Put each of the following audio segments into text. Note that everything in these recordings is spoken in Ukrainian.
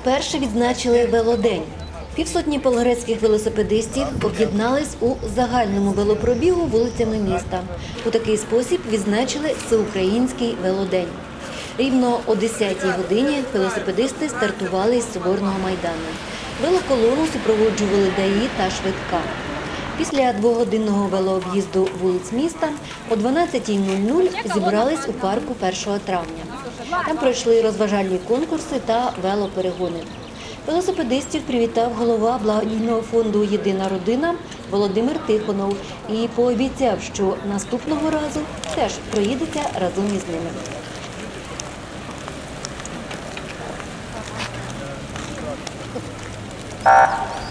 вперше відзначили велодень. Півсотні полгрецьких велосипедистів об'єднались у загальному велопробігу вулицями міста. У такий спосіб відзначили всеукраїнський велодень. Рівно о 10-й годині велосипедисти стартували із Соборного майдану. Велоколону супроводжували ДАІ та швидка. Після двогодинного велооб'їзду вулиць міста о 12.00 зібрались у парку 1 травня. Там пройшли розважальні конкурси та велоперегони. Велосипедистів привітав голова благодійного фонду Єдина родина Володимир Тихонов і пообіцяв, що наступного разу теж проїдеться разом із ними. Внимание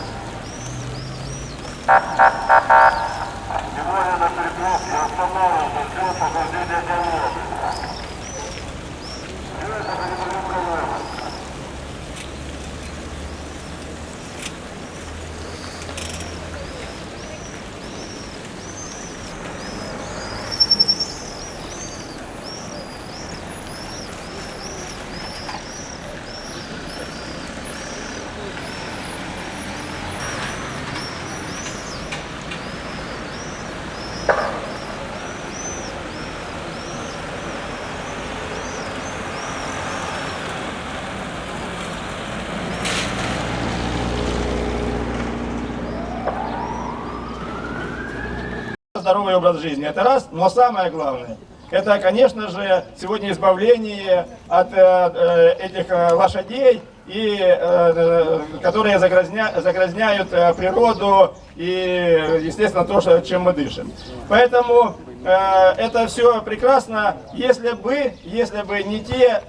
здоровый образ жизни. Это раз, но самое главное, это, конечно же, сегодня избавление от э, э, этих э, лошадей, и, э, э, которые загрязня, загрязняют э, природу и, естественно, то, что, чем мы дышим. Поэтому э, это все прекрасно, если бы, если бы не те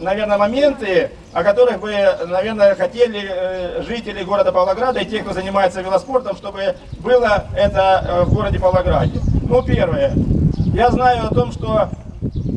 наверное, моменты, о которых бы, наверное, хотели э, жители города Павлограда и те, кто занимается велоспортом, чтобы было это э, в городе Павлограде. Ну, первое. Я знаю о том, что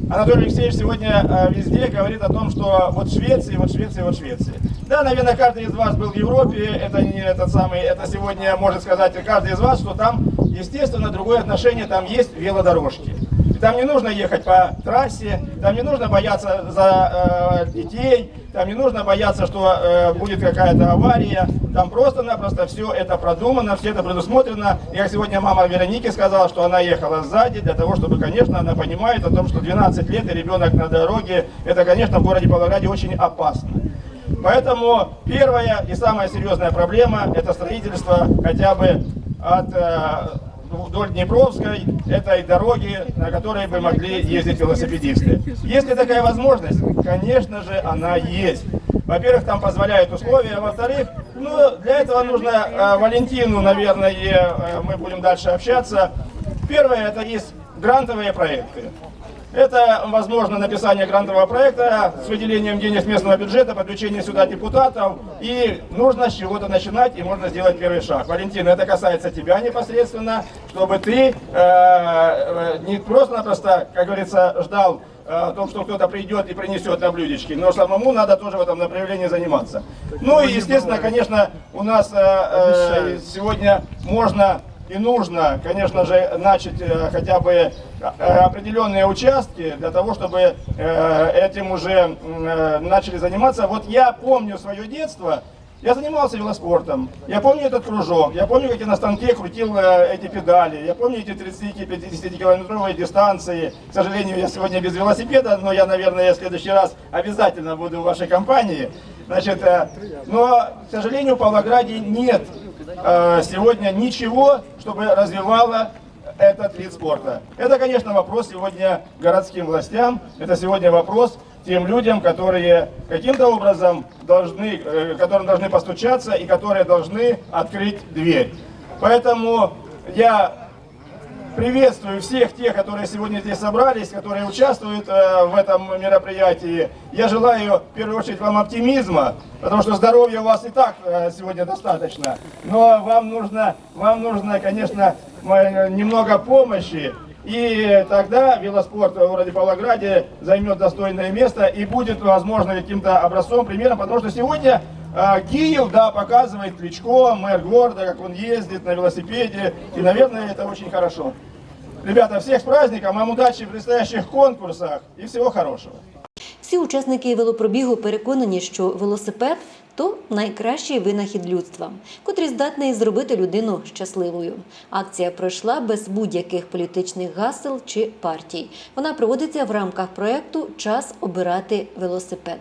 Анатолий Алексеевич сегодня э, везде говорит о том, что вот Швеция, вот Швеция, вот Швеция. Да, наверное, каждый из вас был в Европе, это не этот самый, это сегодня может сказать каждый из вас, что там, естественно, другое отношение, там есть велодорожки. Там не нужно ехать по трассе, там не нужно бояться за э, детей, там не нужно бояться, что э, будет какая-то авария. Там просто-напросто все это продумано, все это предусмотрено. Как сегодня мама Вероники сказала, что она ехала сзади для того, чтобы, конечно, она понимает о том, что 12 лет и ребенок на дороге, это, конечно, в городе Павлограде очень опасно. Поэтому первая и самая серьезная проблема – это строительство хотя бы от э, вдоль Днепровской этой дороги, на которой бы могли ездить велосипедисты. Если такая возможность, конечно же, она есть. Во-первых, там позволяют условия, во-вторых, ну, для этого нужно э, Валентину, наверное, э, мы будем дальше общаться. Первое, это есть грантовые проекты. Это, возможно, написание грантового проекта с выделением денег с местного бюджета, подключение сюда депутатов. И нужно с чего-то начинать, и можно сделать первый шаг. Валентина, это касается тебя непосредственно, чтобы ты э, э, не просто-напросто, как говорится, ждал э, о том, что кто-то придет и принесет на блюдечки, но самому надо тоже в этом направлении заниматься. Ну и, естественно, конечно, у нас э, э, сегодня можно и нужно, конечно же, начать э, хотя бы э, определенные участки для того, чтобы э, этим уже начали заниматься. Вот я помню свое детство, я занимался велоспортом, я помню этот кружок, я помню, как я на станке крутил эти педали, я помню эти 30-50 километровые дистанции. К сожалению, я сегодня без велосипеда, но я, наверное, в следующий раз обязательно буду в вашей компании. Значит, но, к сожалению, в Павлограде нет э, сегодня ничего, чтобы развивало этот вид спорта. Это, конечно, вопрос сегодня городским властям, это сегодня вопрос тем людям, которые каким-то образом должны, э, которым должны постучаться и которые должны открыть дверь. Поэтому я приветствую всех тех, которые сегодня здесь собрались, которые участвуют э, в этом мероприятии. Я желаю, в первую очередь, вам оптимизма, потому что здоровья у вас и так э, сегодня достаточно. Но вам нужно, вам нужно, конечно, немного помощи. И тогда велоспорт в городе Павлограде займет достойное место и будет, возможно, каким-то образцом, примером, потому что сегодня а, Киев, да, показывает Кличко, мэр города, как он ездит на велосипеде, и, наверное, это очень хорошо. Ребята, всех с праздником, вам удачи в предстоящих конкурсах и всего хорошего. Всі учасники велопробігу переконані, що велосипед то найкращий винахід людства, котрий здатний зробити людину щасливою. Акція пройшла без будь-яких політичних гасел чи партій. Вона проводиться в рамках проекту Час обирати велосипед.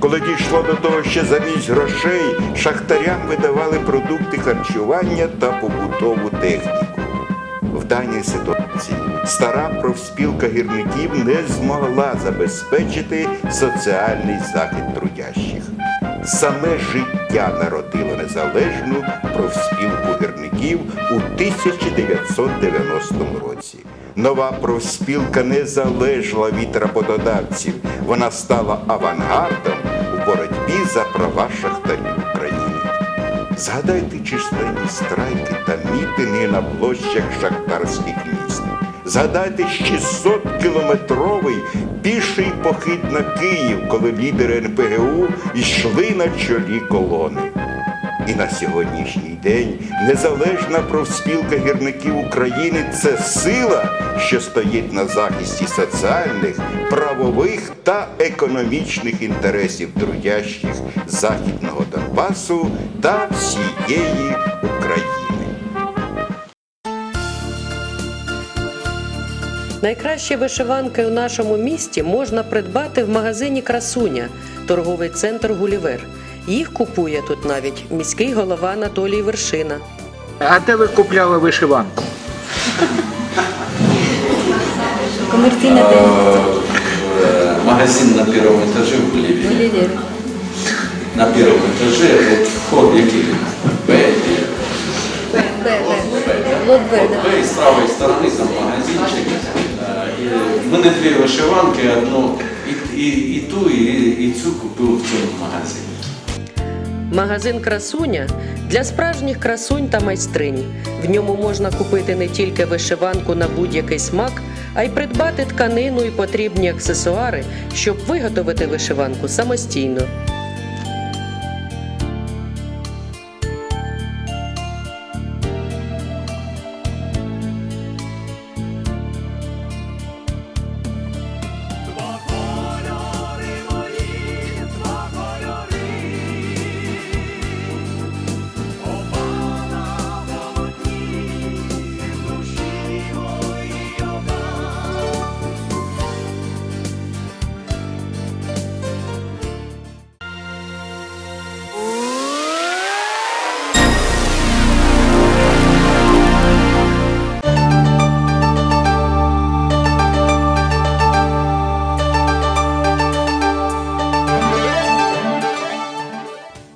Коли дійшло до того, що замість грошей шахтарям видавали продукти харчування та побутову техніку. В даній ситуації стара профспілка гірників не змогла забезпечити соціальний захист трудящих. Саме життя народило незалежну профспілку гірників у 1990 році. Нова профспілка не залежала від роботодавців. Вона стала авангардом боротьбі за права шахтарів України. Згадайте численні страйки та мітинги на площах шахтарських міст. Згадайте 600-кілометровий піший похід на Київ, коли лідери НПГУ йшли на чолі колони. І на сьогоднішній день незалежна профспілка гірників України це сила, що стоїть на захисті соціальних, правових та економічних інтересів трудящих Західного Донбасу та всієї України. Найкращі вишиванки у нашому місті можна придбати в магазині Красуня, торговий центр Гулівер. Їх купує тут навіть міський голова Анатолій Вершина. А де ви купляли вишиванку? Комерційна Э, магазин на первом этаже в Ливии. день. На первом этаже вот вход який Б, или Лот Б, і з правої сторони там магазинчик. Е, і в мене дві вишиванки, одну і, і, і ту, і, і цю купив в цьому магазині. Магазин Красуня для справжніх красунь та майстринь. В ньому можна купити не тільки вишиванку на будь-який смак, а й придбати тканину і потрібні аксесуари, щоб виготовити вишиванку самостійно.